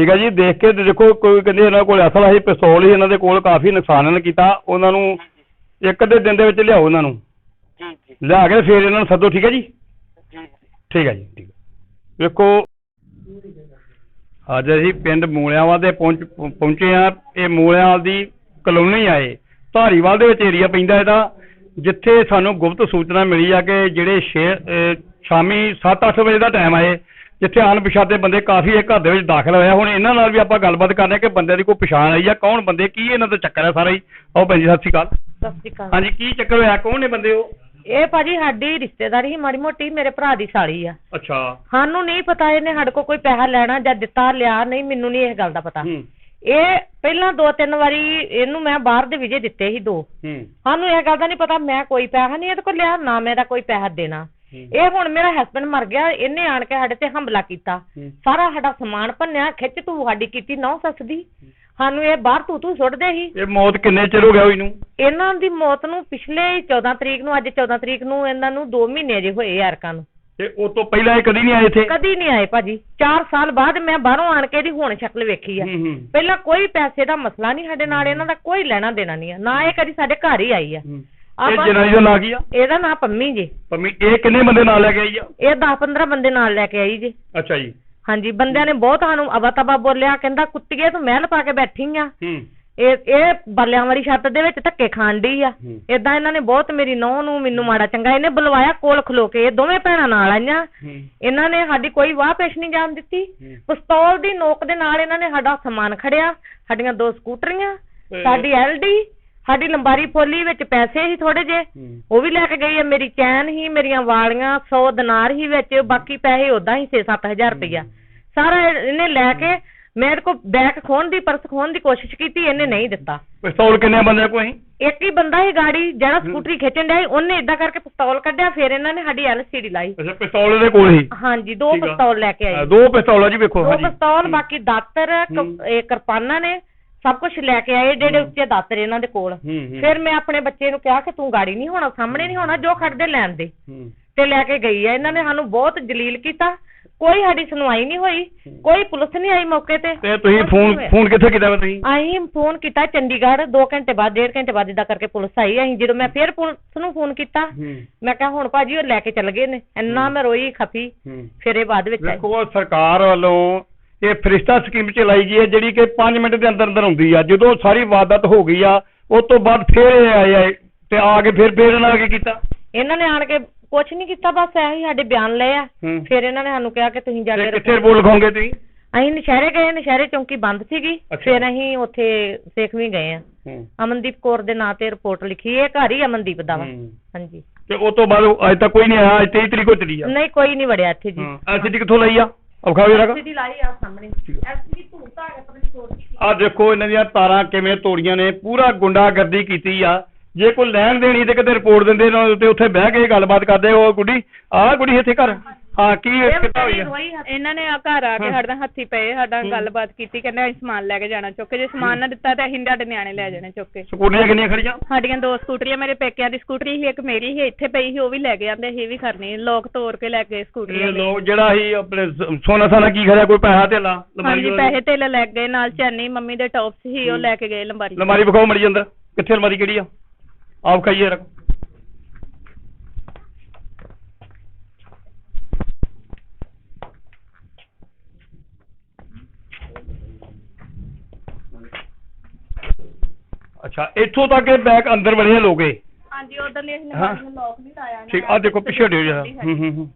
ਠੀਕ ਹੈ ਜੀ ਦੇਖ ਕੇ ਤੇ ਦੇਖੋ ਕੋਈ ਕਹਿੰਦੇ ਇਹਨਾਂ ਕੋਲ ਅਸਲ ਸੀ ਪਿਸਤੌਲ ਸੀ ਇਹਨਾਂ ਦੇ ਕੋਲ ਕਾਫੀ ਨੁਕਸਾਨ ਇਹਨਾਂ ਨੇ ਕੀਤਾ ਉਹਨਾਂ ਨੂੰ ਇੱਕ ਅੱਧੇ ਦਿਨ ਦੇ ਵਿੱਚ ਲਿਆਓ ਇਹਨਾਂ ਨੂੰ। ਜੀ ਜੀ। ਲਿਆ ਕੇ ਫਿਰ ਇਹਨਾਂ ਨੂੰ ਸੱਦੋ ਠੀਕ ਹੈ ਜੀ? ਜੀ ਠੀਕ ਹੈ ਜੀ ਠੀਕ ਹੈ ਵੇਖੋ ਅੱਜ ਅਸੀਂ ਪਿੰਡ ਮੂਲਿਆਵਾਂ ਦੇ ਪਹੁੰਚ ਪਹੁੰ- ਪਹੁੰਚੇ ਆ ਇਹ ਮੂਲਿਆਂ ਦੀ ਕਲੋਨੀ ਆਏ ਧਾਰੀਵਾਲ ਦੇ ਵਿੱਚ ਏਰੀਆ ਪੈਂਦਾ ਇਹਦਾ ਜਿੱਥੇ ਸਾਨੂੰ ਗੁਪਤ ਸੂਚਨਾ ਮਿਲੀ ਆ ਕਿ ਜਿਹੜੇ ਸ਼ੇ- ਅਹ ਸ਼ਾਮੀ 7-8 ਵਜੇ ਦਾ ਟਾਈਮ ਆਏ ਜਿੱਥੇ ਅਣਪਛਾਤੇ ਬੰਦੇ ਕਾਫੀ ਇਹ ਘਰ ਦੇ ਵਿੱਚ ਦਾਖਲ ਹੋਏ ਆ। ਹੁਣ ਇਹਨਾਂ ਨਾਲ ਵੀ ਆਪਾਂ ਗੱਲਬਾਤ ਕਰਨੀ ਆ ਕਿ ਬੰਦੇ ਦੀ ਕੋਈ ਪਛਾਣ ਆਈ ਆ। ਕੌਣ ਬੰਦੇ ਕੀ ਇਹਨਾਂ ਦਾ ਚੱਕਰ ਹੈ ਸਾਰਾ ਹੀ ਆਓ ਭੈਣ ਜੀ ਸਤਿ ਸ਼੍ਰੀ ਅਕਾਲ। ਸਤਿ ਸ਼੍ਰੀ ਅਕਾਲ। ਹਾਂਜੀ ਕੀ ਚੱਕਰ ਹੋਇਆ? ਕੌਣ ਨੇ ਬੰਦੇ ਉਹ? ਇਹ ਭਾਜੀ ਸਾਡੀ ਰਿਸ਼ਤੇਦਾਰੀ ਸੀ ਮਾੜੀ ਮੋਟੀ ਮੇਰੇ ਭਰਾ ਦੀ ਸਾਲੀ ਆ। ਅੱਛਾ। ਸਾਨੂੰ ਨਹੀਂ ਪਤਾ ਇਹਨੇ ਸਾਡੇ ਕੋਲ ਕੋਈ ਪੈਸਾ ਲੈਣਾ ਜਾਂ ਦਿੱਤਾ ਲਿਆ ਨਹੀਂ ਮੈਨੂੰ ਨਹੀਂ ਇਸ ਗੱਲ ਦਾ ਪਤਾ। ਹੂੰ। ਇਹ ਪਹਿਲਾਂ ਦੋ ਤਿੰਨ ਵਾਰੀ ਇਹਨੂੰ ਮੈਂ ਬਾਹਰ ਦੇ ਵਿਜੇ ਦਿੱਤੇ ਸੀ ਦੋ। ਹੂੰ। ਸਾਨੂੰ ਇਹ ਗੱਲ ਦਾ ਨਹੀਂ ਪਤਾ ਮੈਂ ਕੋਈ ਪੈਸਾ ਨਹੀਂ ਇਹਦੇ ਕੋਲ ਲਿਆ ਨਾ ਮੇਰਾ ਕੋਈ ਪੈਸਾ ਦੇਣਾ। ਇਹ ਹੁਣ ਮੇਰਾ ਹਸਬੰਡ ਮਰ ਗਿਆ ਇਹਨੇ ਆਣ ਕੇ ਸਾਡੇ ਤੇ ਹਮਲਾ ਕੀਤਾ। ਸਾਰਾ ਸਾਡਾ ਸਮਾਨ ਭੰਨਿਆ ਖਿੱਚ ਤੂੰ ਸਾਡੀ ਕੀਤੀ ਨੌ ਸੱਸ ਦੀ। ਸਾਨੂੰ ਇਹ ਬਾਹਰ ਤੂੰ ਤੂੰ ਸੁੱਟਦੇ ਸੀ। ਇਹ ਮੌਤ ਕਿੰਨੇ ਚਿਰ ਹੋ ਗਿਆ ਹੋਈ ਨੂੰ? ਇਹਨਾਂ ਦੀ ਮੌਤ ਨੂੰ ਪਿਛਲੇ ਹੀ 14 ਤਰੀਕ ਨੂੰ ਅੱਜ 14 ਤਰੀਕ ਨੂੰ ਇਹਨਾਂ ਨੂੰ 2 ਮਹੀਨੇ ਜੇ ਹੋਏ ਯਾਰਕਾਂ ਨੂੰ। ਤੇ ਉਹ ਤੋਂ ਪਹਿਲਾਂ ਇਹ ਕਦੀ ਨਹੀਂ ਆਏ ਇੱਥੇ? ਕਦੀ ਨਹੀਂ ਆਏ ਭਾਜੀ। 4 ਸਾਲ ਬਾਅਦ ਮੈਂ ਬਾਹਰੋਂ ਆਣ ਕੇ ਇਹਦੀ ਹੁਣ ਸ਼ਕਲ ਵੇਖੀ ਆ। ਪਹਿਲਾਂ ਕੋਈ ਪੈਸੇ ਦਾ ਮਸਲਾ ਨਹੀਂ ਸਾਡੇ ਨਾਲ ਇਹਨਾਂ ਦਾ ਕੋਈ ਲੈਣਾ ਦੇਣਾ ਨਹੀਂ ਆ। ਨਾ ਇਹ ਕਦੀ ਸਾਡੇ ਘਰ ਹੀ ਆਈ ਆ। ਇਹ ਬਸ- ਜਨਾਨੀ ਦਾ ਨਾਂ ਕੀ ਆ? ਇਹਦਾ ਨਾਂ ਪੰਮੀ ਜੀ। ਪੰਮੀ ਇਹ ਕਿੰਨੇ ਬੰਦੇ ਨਾਲ ਲੈ ਕੇ ਆਈ ਆ? ਇਹ 10 15 ਬੰਦੇ ਨਾਲ ਲੈ ਕੇ ਆਈ ਜੀ। ਅੱਛਾ ਜੀ। ਹਾਂਜੀ ਬੰਦਿਆਂ ਨੇ ਬਹੁਤ ਸਾਨੂੰ ਅਵਾ ਤਵਾ ਬੋਲਿਆ ਕਹਿੰਦਾ ਕੁੱਤੀਏ ਤੂੰ ਮਹਿਲ ਪਾ ਕੇ ਬੈਠੀ ਆ। ਹੂੰ। ਇਹ ਇਹ ਬਾਲਿਆਂ ਵਾਲੀ ਛੱਤ ਦੇ ਵਿੱਚ ਧੱਕੇ ਖਾਣ ਡਈ ਆ। ਹੂੰ। ਇਦਾਂ ਇਹਨਾਂ ਨੇ ਬਹੁਤ ਮੇਰੀ ਨੌਂ ਨੂੰ ਮੈਨੂੰ ਮਾੜਾ ਚੰਗਾ ਇਹਨੇ ਬੁਲਵਾਇਆ ਕੋਲ ਖਲੋ ਕੇ ਇਹ ਦੋਵੇਂ ਭੈਣਾਂ ਨਾਲ ਆਈਆਂ। ਹੂੰ। ਇਹਨਾਂ ਨੇ ਸਾਡੀ ਕੋਈ ਵਾਹ ਪੇਸ਼ ਨਹੀਂ ਜਾਣ ਦਿੱਤੀ। ਹੂੰ। ਪਿਸਤੌਲ ਦੀ ਨੋਕ ਦੇ ਨਾਲ ਇਹਨਾਂ ਨੇ ਸਾਡਾ ਸਮਾਨ ਖੜਿਆ ਸਾਡੀਆਂ ਦੋ ਸਕੂਟਰੀਆਂ ਤੇ- ਸਾਡੀ ਐਲਡੀ ਸਾਡੀ ਲੰਬਾਰੀ ਫੋਲੀ ਵਿੱਚ ਪੈਸੇ ਸੀ ਥੋੜੇ ਜੇ। ਉਹ ਵੀ ਲੈ ਕੇ ਗਈ ਹੈ ਮੇਰੀ ਚੈਨ ਹੀ ਮੇਰੀਆਂ ਵਾਲੀਆਂ 100 ਦਿਨਾਰ ਹੀ ਵਿੱਚ ਬਾਕੀ ਪੈਸੇ ਉਦਾਂ ਹੀ 6-7000 ਰੁਪਇਆ ਸਾਰਾ ਇਹ- ਇਹਨੇ ਲੈ ਕੇ ਮੇਰੇ ਕੋ ਬੈਗ ਖੋਣ ਦੀ ਪਰਸ ਖੋਣ ਦੀ ਕੋਸ਼ਿਸ਼ ਕੀਤੀ ਇਹਨੇ ਨਹੀਂ ਦਿੱਤਾ। ਪਿਸਤੌਲ ਕਿੰਨੇ ਬੰਦੇ ਕੋਈ ਇੱਕ ਹੀ ਬੰਦਾ ਹੀ ਗਾੜੀ ਜਿਹੜਾ ਸਕੂਟਰੀ ਖਿੱਚਣ ਡਿਆ ਸੀ, ਉਹਨੇ ਇਦਾਂ ਕਰਕੇ ਪਿਸਤੌਲ ਕੱਢਿਆ ਫਿਰ ਇਹਨਾਂ ਨੇ ਸਾਡੀ ਐਲਸੀਡੀ ਲਾਈ। ਅੱਛਾ ਪਿਸਤੌਲ ਦੇ ਕੋਲ ਹੀ ਹਾਂਜੀ ਦੋ। ਪਿਸਤੌਲ ਲੈ ਕੇ ਆਏ। ਦੋ ਪਿਸਤੌਲ ਆ ਜੀ ਵੇਖੋ ਦੋ ਹਾਂਜੀ ਪਿਸਤੌਲ ਬਾਕੀ ਦਾਤਰ ਕ-। ਇਹ ਕਿਰਪਾਨਾਂ ਨੇ ਸਭ ਕੁਝ ਲੈ ਕੇ ਆਏ ਜਿਹੜੇ ਉੱਚੇ ਦਾਤਰ ਇਹਨਾਂ ਦੇ ਕੋਲ। ਫਿਰ ਮੈਂ ਆਪਣੇ ਬੱਚੇ ਨੂੰ ਕਿਹਾ ਕਿ ਤੂੰ ਗਾੜੀ ਨਹੀਂ ਹੋਣਾ ਸਾਹਮਣੇ ਨਹੀਂ ਹੋਣਾ ਜੋ ਖੜਦੇ ਲੈਣ ਦੇ। ਤੇ ਲੈ ਕੇ ਗਈ ਆ। ਇਹਨਾਂ ਨੇ ਸਾਨੂੰ ਬਹੁਤ ਜਲੀਲ ਕੀਤਾ। ਕੋਈ ਸਾਡੀ ਸੁਣਵਾਈ ਨਹੀਂ ਹੋਈ। ਕੋਈ ਪੁਲਿਸ ਨਹੀਂ ਆਈ ਮੌਕੇ ਤੇ। ਤੇ ਤੁਸੀਂ ਫੋਨ। ਫੋਨ ਕਿੱਥੇ ਕੀਤਾ ਤੁਸੀਂ? ਅਸੀਂ ਫੋਨ ਕੀਤਾ ਚੰਡੀਗੜ੍ਹ 2 ਘੰਟੇ ਬਾਅਦ 1.5 ਘੰਟੇ ਬਾਅਦ ਇਦਾਂ ਕਰਕੇ ਪੁਲਿਸ ਆਈ ਅਸੀਂ ਜਦੋਂ ਮੈਂ ਫਿਰ ਪੁਲਿਸ ਨੂੰ ਫੋਨ ਕੀਤਾ ਮੈਂ ਕਿਹਾ ਹੁਣ ਭਾਜੀ ਉਹ ਲੈ ਕੇ ਚੱਲ ਗਏ ਨੇ। ਇੰਨਾ ਮੈਂ ਰੋਈ ਖਪੀ। ਹੂੰ। ਫਿਰ ਇਹ ਬਾਅਦ ਵਿੱਚ ਵੇਖੋ ਸਰਕਾਰ ਵੱਲੋਂ ਇਹ ਫਰਿਸ਼ਤਾ ਸਕੀਮ ਚਲਾਈ ਗਈ ਹੈ ਜਿਹੜੀ ਕਿ 5 ਮਿੰਟ ਦੇ ਅੰਦਰ ਅੰਦਰ ਹੁੰਦੀ ਆ। ਜਦੋਂ ਸਾਰੀ ਵਾਰਦਾਤ ਹੋ ਗਈ ਆ ਉਸ ਤੋਂ ਬਾਅਦ ਫਿਰ ਇਹ ਆਏ ਆ ਤੇ ਆ ਕੇ ਫਿਰ ਫਿਰ ਇਹਨਾਂ ਨੇ ਕੀ ਕੀਤਾ? ਇਹਨਾਂ ਨੇ ਆਣ ਕੇ ਕੁਛ ਨਹੀਂ ਕੀਤਾ ਬਸ ਇਹੀ ਸਾਡੇ ਬਿਆਨ ਲਏ ਆ। ਹੂੰ। ਫਿਰ ਇਹਨਾਂ ਨੇ ਸਾਨੂੰ ਕਿਹਾ ਕਿ ਤੁਸੀਂ ਜਾ ਤੇ ਕੇ ਕਿੱਥੇ ਰਿਪੋਰਟ ਲਿਖਾਓਗੇ ਤੁਸੀਂ? ਅਸੀਂ ਨਸ਼ਹਿਰੇ ਗਏ ਨਸ਼ਹਿਰੇ ਚੌਂਕੀ ਬੰਦ ਸੀਗੀ। ਅੱਛਾ। ਫਿਰ ਅਸੀਂ ਉੱਥੇ ਸੇਖਵੀਂ ਗਏ ਆ। ਹੂੰ। ਅਮਨਦੀਪ ਕੌਰ ਦੇ ਨਾਂ ਤੇ ਰਿਪੋਰਟ ਲਿਖੀ ਇਹ ਘਰ ਹੀ ਅਮਨਦੀਪ ਦਾ ਵਾ। ਹੂੰ। ਹਾਂਜੀ। ਤੇ ਉਸ ਤੋਂ ਬਾਅਦ ਅੱਜ ਤੱਕ ਕੋਈ ਨਹੀਂ ਆਇਆ ਅੱਜ 23 ਤਰੀਕ ਹੋ ਚਲੀ ਆ। ਨਹੀਂ ਕੋਈ ਨਹੀਂ ਵੜਿਆ ਇੱਥੇ ਜੀ। ਹਾਂ। ਐਸਡੀ ਕਿੱਥੋਂ ਲਈ ਆ? ਅਖਾਵੇ ਰਗਾ ਐਸਡੀ ਲਾਈ ਆ ਸਾਹਮਣੇ। ਧੂਤ ਆ। ਪਤਾ ਨਹੀਂ। ਆ ਦੇਖੋ ਇਹਨਾਂ ਦੀਆਂ ਤਾਰਾਂ ਕਿਵੇਂ ਤੋੜੀਆਂ ਨੇ ਪੂਰਾ ਗੁੰਡਾਗਰਦੀ ਕੀਤੀ ਆ। ਜੇ ਕੋਈ ਲੈਣ ਦੇਣੀ ਤੇ ਕਿਤੇ ਰਿਪੋਰਟ ਦਿੰਦੇ ਨਾ ਤੇ ਉੱਥੇ ਬਹਿ ਕੇ ਗੱਲਬਾਤ ਕਰਦੇ ਉਹ ਗੁੱਡੀ। ਆਹ ਗੁੱਡੀ ਇੱਥੇ ਘਰ। ਹਾਂ ਕੀ ਇਹ ਕਿੱਦਾਂ ਹੋਈ ਵਿਚਾਰੀ ਆ? ਰੋਈ ਹੱਥ- ਇਹਨਾਂ ਨੇ ਆ ਘਰ ਆ ਕੇ ਹਾਂ। ਸਾਡੇ ਨਾਲ ਹੱਥੀ ਪਏ ਸਾਡਾ ਗੱਲਬਾਤ ਕੀਤੀ ਕਹਿੰਦੇ ਅਸੀਂ ਸਮਾਨ ਲੈ ਕੇ ਜਾਣਾ ਚੁੱਕ ਕੇ ਜੇ ਸਮਾਨ ਨਾ ਦਿੱਤਾ ਤੇ ਅਸੀਂ ਤੁਹਾਡੇ ਨਿਆਣੇ ਲੈ ਜਾਣੇ ਚੁੱਕ ਕੇ। ਸਕੂਟਰੀਆਂ ਕਿੰਨੀਆਂ ਖੜੀਆਂ? ਸਾਡੀਆਂ ਦੋ ਸਕੂਟਰੀਆਂ ਮੇਰੇ ਪੇਕਿਆਂ ਦੀ ਸਕੂਟਰੀ ਸੀ ਇੱਕ ਮੇਰੀ ਸੀ ਇੱਥੇ ਪਈ ਸੀ ਉਹ ਵੀ ਲੈ ਕੇ ਆਂਦੇ ਸੀ ਇਹ ਵੀ ਖਰਨੀ ਲੋਕ ਤੋੜ ਕੇ ਲੈ ਗਏ ਸਕੂਟਰੀਆਂ ਇਹ ਦੇ। ਲੋਕ ਜਿਹੜਾ ਹੀ ਆਪਣੇ ਸ- ਸੋਨਾ ਸਾਨਾ ਕੀ ਖੜਿਆ ਕੋਈ ਪੈਸਾ ਧੇਲਾ ਲੰਬਾਰੀ ਹਾਂਜੀ ਪੈਸੇ ਧੇਲੇ ਲੈ ਗਏ ਨਾਲ ਚੈਨੀ ਮੰਮੀ ਦੇ ਟੌਪਸ ਸੀ ਉਹ ਲੈ ਕੇ ਗਏ ਲੰਬਾਰੀ। ਲੰਬਾਰੀ ਵਿਖਾਓ ਮੜੀ ਅੰਦਰ ਕਿੱਥੇ ਲੰਬਾਰੀ ਕਿਹੜੀ ਆ? ਆਪ ਖਾਈਏ ਰੱਖ। ਅੱਛਾ ਇੱਥੋਂ ਤੱਕ ਇਹ ਬੈਗ ਅੰਦਰ ਵੜੇ ਆ ਲੋਗੇ ਹਾਂਜੀ ਉਦੋਂ ਦੀ ਅਸੀਂ ਹਾਂ। ਲੰਬਾਰੀ ਨੂੰ ਲੋਕ ਨਹੀਂ ਲਾਇਆ ਠੀਕ ਆ ਦੇਖੋ ਪਿੱਛੇ ਹਟਿਓ ਜਰਾ। ਹੂੰ ਹੂੰ ਹੂੰ।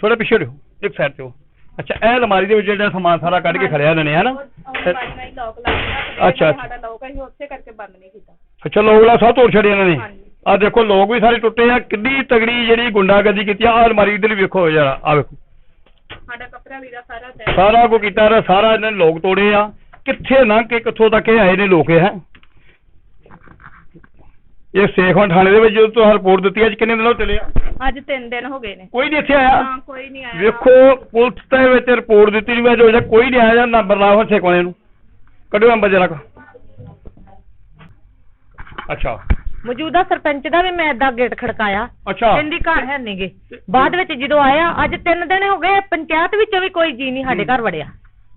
ਥੋੜਾ ਪਿੱਛੇ ਹਟਿਓ ਇੱਕ ਸਾਈਡ ਤੇ ਹੋ। ਅੱਛਾ ਇਹ ਅਲਮਾਰੀ ਦੇ ਵਿੱਚ ਜਿਹੜਾ ਸਮਾਨ ਸਾਰਾ ਕੱਢ ਕੇ ਖੜਿਆ ਇਹਨਾਂ ਨੇ ਹਨਾ? ਲੋਕ ਲਾਇਆ ਅੱਛਾ, ਅੱਛਾ। ਸਾਡਾ ਲੋਕ ਅਸੀਂ ਉਸੇ ਕਰਕੇ ਬੰਦ ਨਹੀਂ ਕੀਤਾ। ਅੱਛਾ ਲੋਗਲਾ ਸਭ ਤੋੜ ਛੱਡੇ ਇਹਨਾਂ ਨੇ? ਹਾਂਜੀ। ਆ ਦੇਖੋ ਲੋਕ ਵੀ ਸਾਰੇ ਟੁੱਟੇ ਆ ਕਿੰਨੀ ਤਗੜੀ ਜਿਹੜੀ ਗੁੰਡਾਗਰਦੀ ਕੀਤੀ ਆ ਆਹ ਅਲਮਾਰੀ ਇਧਰ ਵੇਖੋ ਜਰਾ ਆ ਵੇਖੋ। ਸਾਡਾ ਕੱਪੜਾ ਵੀਰਾ ਸਾਰਾ ਤੈ ਸਾਰਾ ਕੁ ਕੀਤਾ ਸਾਰਾ ਇਹਨਾਂ ਨੇ ਲੋਕ ਤੋੜੇ ਆ। ਕਿੱਥੇ ਲੰਘ ਕੇ ਕਿੱਥੋਂ ਤੱਕ ਇਹ ਆਏ ਨੇ ਲੋਕ ਇਹ ਹੈ? ਇਹ ਸੇਖਵਾਂ ਥਾਣੇ ਦੇ ਵਿੱਚ ਜਦੋਂ ਤੋਂ ਰਿਪੋਰਟ ਦਿੱਤੀ ਅੱਜ ਕਿੰਨੇ ਦਿਨ ਹੋ ਚਲੇ ਆ? ਅੱਜ 3 ਦਿਨ ਹੋ ਗਏ ਨੇ। ਕੋਈ ਨਹੀਂ ਇੱਥੇ ਆਇਆ? ਹਾਂ ਕੋਈ ਨਹੀਂ ਆਇਆ। ਵੇਖੋ ਪੁਲਿਸ ਦੇ ਵਿੱਚ ਰਿਪੋਰਟ ਦਿੱਤੀ ਨਹੀਂ ਵਜੇ ਕੋਈ ਨਹੀਂ ਆਇਆ ਨੰਬਰ ਲਾਓ ਹੱਥੇ ਕੋਲੇ ਨੂੰ। ਕੱਢੋ ਨੰਬਰ ਜਰਾ ਕੁ। ਅੱਛਾ। ਮੌਜੂਦਾ ਸਰਪੰਚ ਦਾ ਵੀ ਮੈਂ ਏਦਾਂ ਗੇਟ ਖੜਕਾਇਆ। ਅੱਛਾ। ਕਹਿੰਦੀ ਘਰ ਹੈ ਨਹੀਂਗੇ ਬਾਅਦ ਵਿੱਚ ਜਦੋਂ ਆਇਆ ਅੱਜ 3 ਦਿਨ ਹੋ ਗਏ ਪੰਚਾਇਤ ਵਿੱਚੋਂ ਵੀ ਕੋਈ ਜੀ ਨਹੀਂ ਸਾਡੇ ਘਰ ਵੜਿਆ।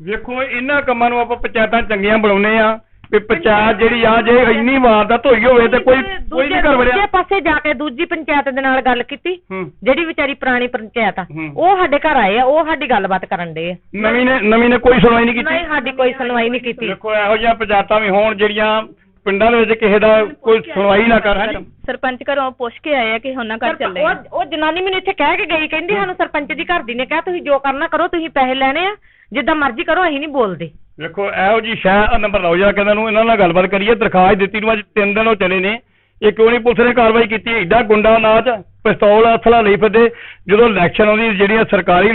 ਵੇਖੋ ਇਹਨਾਂ ਕੰਮਾਂ ਨੂੰ ਆਪਾਂ ਪੰਚਾਇਤਾਂ ਚੰਗੀਆਂ ਬਣਾਉਨੇ ਆ ਵੀ ਪੰਚਾਇਤ ਜਿਹੜੀ ਆ ਜੇ ਇੰਨੀ ਵਾਰਦਾਤ ਹੋਈ ਹੋਵੇ ਤੇ ਕੋਈ ਕੋਈ ਨਹੀਂ ਦੂਜੇ ਵੜਿਆ ਪਾਸੇ ਜਾ ਕੇ ਦੂਜੀ ਪੰਚਾਇਤ ਦੇ ਨਾਲ ਗੱਲ ਕੀਤੀ ਹੂੰ। ਜਿਹੜੀ ਵਿਚਾਰੀ ਪੁਰਾਣੀ ਪੰਚਾਇਤ ਆ ਹੂੰ। ਉਹ ਸਾਡੇ ਘਰ ਆਏ ਆ ਉਹ ਸਾਡੀ ਗੱਲਬਾਤ ਕਰਨ ਦੇ ਆ। ਨਵੀਂ ਨੇ ਨਵੀਂ ਨੇ ਕੋਈ ਸੁਣਵਾਈ ਨਹੀਂ ਕੀਤੀ? ਨਹੀਂ ਸਾਡੀ ਕੋਈ ਸੁਣਵਾਈ ਨਹੀਂ ਕੀਤੀ। ਦੇਖੋ ਇਹੋ ਜਿਹੀਆਂ ਪੰਚਾਇਤਾਂ ਵੀ ਹੋਣ ਜਿਹੜੀਆਂ ਪਿੰਡਾਂ ਦੇ ਵਿੱਚ ਕਿਸੇ ਦਾ ਕੋਈ ਸੁਣਵਾਈ ਨਾ ਕਰ ਸਰਪੰਚ ਘਰੋਂ ਪੁੱਛ ਕੇ ਆਏ ਆ ਕਿ ਉਹਨਾਂ ਘਰ ਚੱਲੇ ਆ। ਉਹ ਉਹ ਜਨਾਨੀ ਮੈਨੂੰ ਇੱਥੇ ਕਹਿ ਕੇ ਗਈ ਕਹਿੰਦੀ ਸਾਨੂੰ ਸਰਪੰਚ ਦੀ ਘਰ ਦੀ ਨੇ ਕਿਹਾ ਤੁਸੀਂ ਜੋ ਕਰਨਾ ਕਰੋ ਤੁਸੀਂ ਪੈਸੇ ਲੈਣੇ ਆ ਜਿੱਦਾਂ ਮਰਜ਼ੀ ਕਰੋ ਅਸੀਂ ਨਹੀਂ ਬੋਲਦੇ। ਵੇਖੋ ਇਹੋ ਜੀ ਸ਼ਹਿ ਨੰਬਰ ਲਓ ਜਰਾ ਕਹਿੰਦਾ ਨੂੰ ਇਹਨਾਂ ਨਾਲ ਗੱਲਬਾਤ ਕਰੀਏ ਦਰਖਾਸਤ ਦਿੱਤੀ ਨੂੰ ਅੱਜ ਤਿੰਨ ਦਿਨ ਹੋ ਚਲੇ ਨੇ। ਇਹ ਕਿਉਂ ਨਹੀਂ ਪੁਲਿਸ ਨੇ ਕਾਰਵਾਈ ਕੀਤੀ? ਐਡਾ ਗੁੰਡਾ ਨਾਚ ਪਿਸਤੌਲ ਹਥਲਾ ਲਈ ਫਿਰਦੇ ਜਦੋਂ ਇਲੈਕਸ਼ਨ ਆਉਂਦੀ ਜਿਹੜੀਆਂ ਸਰਕਾਰੀ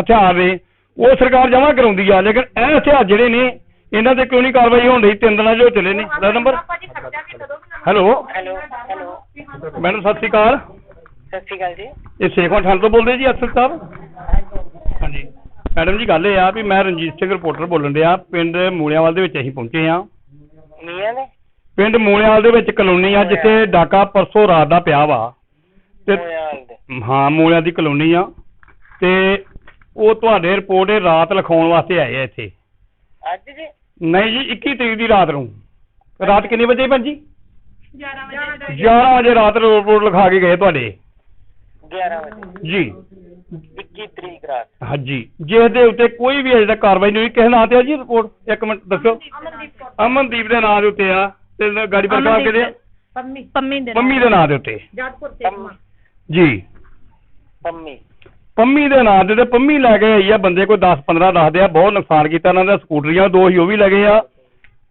ਹਥਿਆਰ ਨੇ ਉਹ ਸਰਕਾਰ ਜਮ੍ਹਾਂ ਕਰਾਉਂਦੀ ਆ। ਲੇਕਿਨ ਇਹ ਹਥਿਆਰ ਜਿਹੜੇ ਨੇ ਇਹਨਾਂ ਤੇ ਕਿਉਂ ਨਹੀਂ ਕਾਰਵਾਈ ਹੋਣ ਰਹੀ ਤਿੰਨ ਦਿਨਾਂ ਜੋ ਚਲੇ ਨੇ। ਦਾ ਨੰਬਰ। ਹੈਲੋ? ਹੈਲੋ। ਮੈਡਮ ਸਤਿ ਸ਼੍ਰੀ ਅਕਾਲ। ਸਤਿ ਸ਼੍ਰੀ ਅਕਾਲ ਜੀ। ਇਹ ਸੇਖਵਾਂ ਠਾਣ ਤੋਂ ਬੋਲਦੇ ਜੀ ਅਫਸਰ ਸਾਹਿਬ? ਮੈਡਮ ਜੀ ਗੱਲ ਇਹ ਆ ਵੀ ਮੈਂ ਰਣਜੀਤ ਸਿੰਘ ਰਿਪੋਰਟਰ ਬੋਲਣ ਡਿਆ। ਪਿੰਡ ਮੂਲਿਆਂਵਾਲ ਦੇ ਵਿੱਚ ਅਸੀਂ ਪਹੁੰਚੇ ਆ ਮੀਆਂ ਨੇ ਪਿੰਡ ਮੂਲਿਆਂਵਾਲ ਦੇ ਵਿੱਚ ਕਲੋਨੀ ਆ ਜਿੱਥੇ ਡਾਕਾ ਪਰਸੋਂ ਰਾਤ ਦਾ ਪਿਆ ਵਾ। ਤੇ ਦੇ। ਹਾਂ ਮੂਲਿਆਂ ਦੀ ਕਲੋਨੀ ਆ। ਤੇ ਉਹ ਤੁਹਾਡੇ ਰਿਪੋਰਟ ਇਹ ਰਾਤ ਲਿਖਾਉਣ ਵਾਸਤੇ ਆਏ ਆ ਇੱਥੇ। ਅੱਜ ਜੀ? ਨਹੀਂ ਜੀ 21 ਤਰੀਕ ਦੀ ਰਾਤ ਨੂੰ। ਰਾਤ ਕਿੰਨੇ ਵਜੇ ਭੈਣ ਜੀ? 11 ਵਜੇ। 11 ਵਜੇ ਰਾਤ ਰਿਪੋਰਟ ਲਿਖਾ ਕੇ ਗਏ ਤੁਹਾਡੇ। 11 ਵਜੇ। ਜੀ। 21 ਤਰੀਕ ਰਾਤ। ਹਾਂਜੀ। ਜਿਸ ਦੇ ਉੱਤੇ ਕੋਈ ਵੀ ਅਜੇ ਤੱਕ ਕਾਰਵਾਈ ਨਹੀਂ ਹੋਈ ਕਿਸ ਨਾਂ ਤੇ ਆ ਜੀ ਰਿਪੋਰਟ ਇੱਕ ਮਿੰਟ ਦੱਸੋ। ਅਮਨਦੀਪ ਦੇ ਨਾਂ ਦੇ ਉੱਤੇ ਆ। ਤੇ ਗਾੜੀ ਪਰ ਕਾ ਕਿਹਦੇ ਆ? ਪੰਮੀ। ਪੰਮੀ ਦੇ ਪੰਮੀ ਦੇ ਨਾਂ ਦੇ ਉੱਤੇ। ਜਾਦਪੁਰ ਸੇਖਵਾ ਜੀ। ਪੰਮੀ। ਪੰਮੀ ਦੇ ਨਾਂ ਦੇ ਤੇ ਪੰਮੀ ਲੈ ਕੇ ਆਈ ਆ ਬੰਦੇ ਕੋਈ 10 15 ਦੱਸਦੇ ਆ ਬਹੁਤ ਨੁਕਸਾਨ ਕੀਤਾ ਇਹਨਾਂ ਦਾ ਸਕੂਟਰੀਆਂ ਦੋ ਹੀ ਉਹ ਵੀ ਲੱਗੇ ਆ।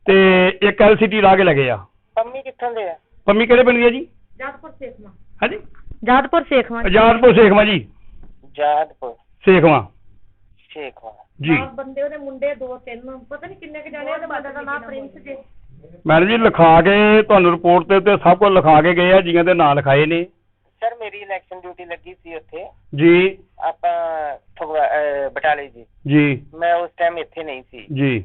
ਤੇ ਇੱਕ ਐਲਸੀਟੀ ਲਾ ਕੇ ਲੱਗੇ ਆ। ਪੰਮੀ ਕਿੱਥੋਂ ਦੇ ਆ? ਪੰਮੀ ਕਿਹੜੇ ਪਿੰਡ ਦੀ ਆ ਜੀ? ਜਾਦਪੁਰ ਸੇਖਵਾ। ਹਾਂਜੀ। ਜਾਦਪੁਰ ਸੇਖਵਾ ਆਜ਼ਾਦਪੁਰ ਸੇਖਵਾ ਜੀ। ਜਾਦਪੁਰ ਸੇਖਵਾ। ਸ਼ੇਖਵਾ। ਜੀ। ਦਸ ਬੰਦੇ ਉਹਦੇ ਮੁੰਡੇ ਦੋ ਤਿੰਨ ਪਤਾ ਨਹੀਂ ਕਿੰਨੇ ਕ ਜਾਣੇ ਉਹਦੇ ਮੁੰਡੇ ਦਾ ਨਾਮ ਪ੍ਰਿੰਸ ਜੀ। ਮੈਡਮ ਜੀ ਲਿਖਾ ਕੇ ਤੁਹਾਨੂੰ ਰਿਪੋਰਟ ਦੇ ਉੱਤੇ ਸਭ ਕੁਝ ਲਿਖਾ ਕੇ ਗਏ ਆ ਜੀਆਂ ਦੇ ਨਾਂ ਲਿਖਾਏ ਨੇ। ਸਰ ਮੇਰੀ ਇਲੈਕਸ਼ਨ ਡਿਊਟੀ ਲੱਗੀ ਸੀ ਉੱਥੇ। ਜੀ। ਆਪਾਂ ਫਗਵਾ- ਅਹ, ਬਟਾਲੇ ਜੀ। ਜੀ। ਮੈਂ ਉਸ ਟਾਈਮ ਇੱਥੇ ਨਹੀਂ ਸੀ। ਜੀ।